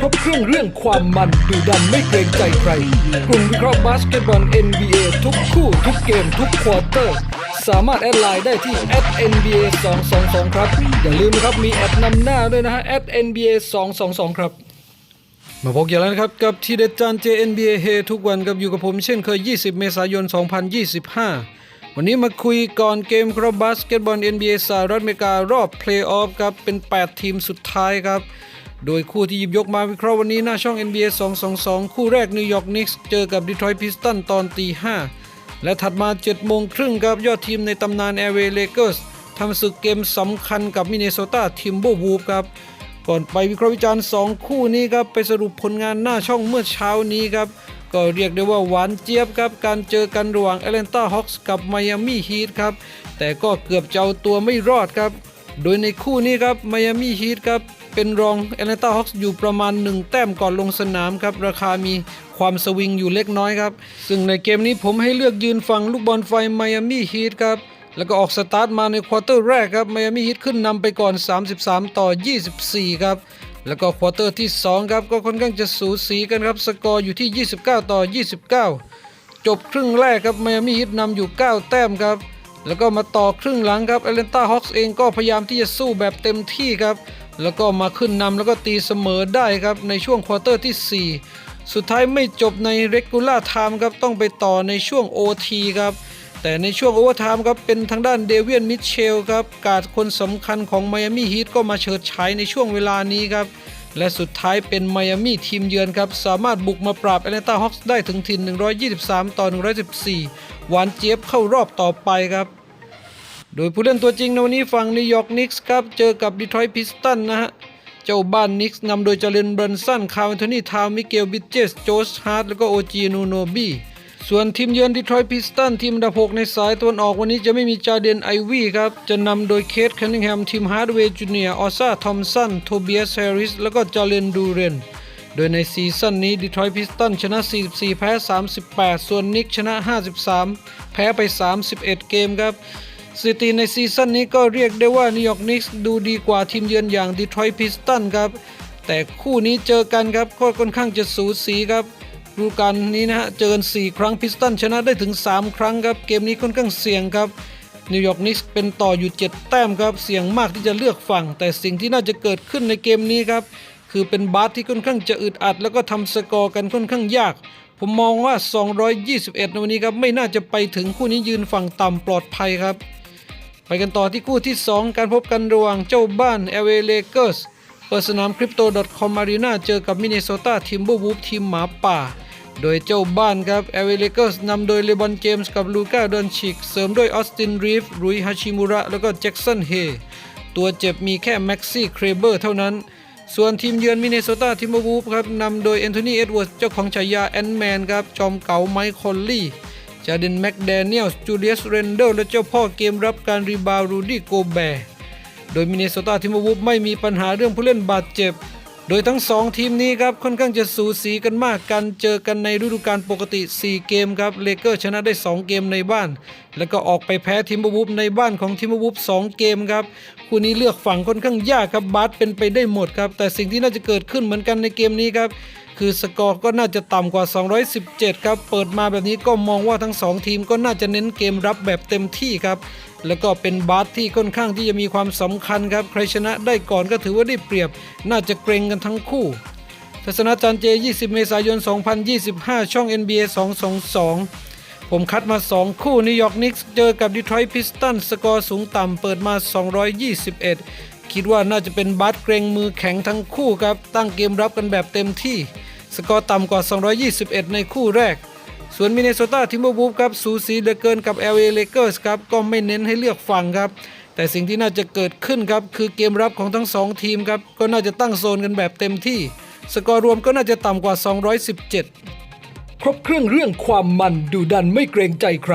ครบเครื่องเรื่องความมันดูดันไม่เกรงใจใครกลุ่มวิเคราะห์บาสเกตบอล NBA ทุกคู่ทุกเกมทุกควอเตอร์ สามารถแอดไลน์ได้ที่ @nba 222ครับ อย่าลืมนะครับมีแอดนำหน้าด้วยนะฮะ @nba 222ครับ มาพบกันแล้วนะครับ กับทีเด็ดจาน JNBA เฮทุกวันกับอยู่กับผมเช่นเคย 20 เมษายน 2025 วันนี้มาคุยก่อนเกมครับบาสเกตบอล NBA สหรัฐอเมริการอบเพลย์ออฟครับเป็น 8 ทีมสุดท้ายครับ โดยคู่ที่หยิบยกมาวิเคราะห์วันนี้หน้าช่อง NBA 222 คู่แรกนิวยอร์กนิกส์เจอกับดีทรอยต์พิสตันตอนตี5และถัดมา7โมงครึ่งครับยอดทีมในตำนานแอร์เวย์เลเกอร์สทำศึกเกมสำคัญกับมินเนโซตาทิมเบอร์วูฟครับ ก่อนไปวิเคราะห์วิจารณ์ 2 คู่นี้ครับ ไปสรุปผลงานหน้าช่องเมื่อเช้านี้ครับ ก็เรียกได้ว่าหวานเจี๊ยบครับ การเจอกันระหว่างแอตแลนตาฮอคส์กับไมอามี่ฮีทครับ แต่ก็เกือบจะเอาตัวไม่รอดครับ โดยในคู่นี้ครับไมอามี่ฮีทครับ เป็นรองแอตแลนตาฮอคส์อยู่ประมาณ 1 แต้มก่อนลงสนามครับ ราคามีความสวิงอยู่เล็กน้อยครับ ซึ่งในเกมนี้ผมให้เลือกยืนฝั่งลูกบอลไฟไมอามี่ฮีทครับ แล้วก็ออกสตาร์ทมาในควอเตอร์แรกครับไมอามี่ฮีทขึ้นนำไปก่อน 33 ต่อ 24 ครับแล้วก็ควอเตอร์ที่ 2 ครับ ก็ค่อนข้างจะสูสีกันครับ สกอร์อยู่ที่ 29 ต่อ 29 จบครึ่งแรกครับไมอามี่ฮีทนำอยู่ 9 แต้มครับ แล้วก็มาต่อครึ่งหลังครับแอตแลนตาฮอคส์เองก็พยายามที่จะสู้แบบเต็มที่ครับ แล้วก็มาขึ้นนำแล้วก็ตีเสมอได้ครับในช่วงควอเตอร์ที่ 4 สุดท้ายไม่จบในเรกูล่าไทม์ครับต้องไปต่อในช่วง OT ครับแต่ในช่วงโอเวอร์ไทม์ครับเป็นทางด้านเดวียนมิเชลครับ การ์ดคนสำคัญของไมอามี่ฮีทก็มาเฉิดฉายในช่วงเวลานี้ครับ และสุดท้ายเป็นไมอามี่ทีมเยือนครับ สามารถบุกมาปราบแอตแลนตาฮอคส์ได้ถึงถิ่น123 ต่อ 114 หวานเจี๊ยบเข้ารอบต่อไปครับ โดยผู้เล่นตัวจริงในวันนี้ฝั่งนิวยอร์กนิกส์ครับ เจอกับดีทรอยต์พิสตันนะฮะ เจ้าบ้านนิกส์นำโดยเจเลนบรันสัน คาร์แอนโทนีทาวมิเกล บิเจส โจสฮาร์ด แล้วก็โอจีนูโนบี ส่วนทีมเยือนดีทรอยต์พิสตันทีมดับ6ในสายตะวันออกวันนี้จะไม่มีจาเดนไอวี่ครับ จะนำโดยเคทแคนนิงแฮมทีมฮาร์ดเวย์จูเนียร์ออซ่าทอมสันโทเบียสแฮร์ริสแล้วก็จาเลนดูเรนโดยในซีซั่นนี้ดีทรอยต์พิสตันชนะ 44 แพ้ 38 ส่วนนิกชนะ 53 แพ้ไป 31 เกมครับสถิติในซีซั่นนี้ก็เรียกได้ว่านิวยอร์กนิกส์ดูดีกว่าทีมเยือนอย่างดีทรอยต์พิสตันครับ แต่คู่นี้เจอกันครับก็ค่อนข้างจะสูสีครับ ดูกาลนี้นะฮะ เจอกัน 4 ครั้งพิสตันชนะได้ถึง 3 ครั้งครับ เกมนี้ค่อนข้างเสี่ยงครับ นิวยอร์กนิกส์เป็นต่ออยู่ 7 แต้มครับ เสี่ยงมากที่จะเลือกฝั่ง แต่สิ่งที่น่าจะเกิดขึ้นในเกมนี้ครับ คือเป็นบาสที่ค่อนข้างจะอึดอัด แล้วก็ทำสกอร์กันค่อนข้างยาก ผมมองว่า 221 ในวันนี้ครับไม่น่าจะไปถึงคู่นี้ยืนฝั่งต่ำปลอดภัยครับ ไปกันต่อที่คู่ที่ 2 การพบกันระหว่างเจ้าบ้าน LA Lakers เปิดสนาม Crypto.com Arena เจอกับ Minnesota Timberwolves ทีมหมาป่า โดยเจ้าบ้านครับ LA Lakers นำโดยเลบอนเจมส์กับลูก้าดอนชิก เสริมด้วยออสตินรีฟรุยฮาชิมุระ แล้วก็แจ็กสันเฮตัวเจ็บมีแค่แม็กซี่เครเบอร์เท่านั้น ส่วนทีมเยือนมินเนโซตาทิมเบอร์วูฟครับนำโดยแอนโทนีเอ็ดเวิร์ดเจ้าของฉายาแอนแมนครับ จอมเก๋าไมค์คอลลี่จาเดนแม็กแดเนียลจูเลียสเรนเดลและเจ้าพ่อเกมรับการรีบาวด์รูดี้โกแบร์โดยมินเนโซตาทิมเบอร์วูฟไม่มีปัญหาเรื่องผู้เล่นบาดเจ็บ โดยทั้ง 2 ทีมนี้ครับค่อนข้างจะสูสีกันมากกันเจอกันในฤดูกาลปกติ 4 เกมครับเลเกอร์ชนะได้ 2 เกมในบ้าน แล้วก็ออกไปแพ้ทิมบูฟในบ้านของทิมบูฟ2เกมครับคู่นี้เลือกฝั่งค่อนข้างยากครับบาสเป็นไปได้หมดครับแต่สิ่งที่น่าจะเกิดขึ้นเหมือนกันในเกมนี้ครับคือสกอร์ก็น่าจะต่ำกว่า 217 ครับ เปิดมาแบบนี้ก็มองว่าทั้ง 2 ทีมก็น่าจะเน้นเกมรับแบบเต็มที่ครับ แล้วก็เป็นบาสที่ค่อนข้างที่จะมีความสำคัญครับ ใครชนะได้ก่อนก็ถือว่าได้เปรียบ น่าจะเกรงกันทั้งคู่ทัศนาจารย์เจ 20 เมษายน 2025 ช่อง NBA 222 ผมคัดมา 2 คู่นิวยอร์กนิกส์เจอกับดีทรอยต์พิสตันสกอร์สูงต่ำเปิดมา 221 คิดว่าน่าจะเป็นบาสเกรงมือแข็งทั้งคู่ครับ ตั้งเกมรับกันแบบเต็มที่ สกอร์ต่ำกว่า 221 ในคู่แรก ส่วนมินเนโซตาทิมเบอร์วูฟครับสูสีเหลือเกินกับ LA Lakers ครับก็ไม่เน้นให้เลือกฝั่งครับ แต่สิ่งที่น่าจะเกิดขึ้นครับคือเกมรับของทั้ง 2 ทีมครับก็น่าจะตั้งโซนกันแบบเต็มที่ สกอร์รวมก็น่าจะต่ำกว่า 217 ครบเครื่องเรื่องความมันดูดันไม่เกรงใจใคร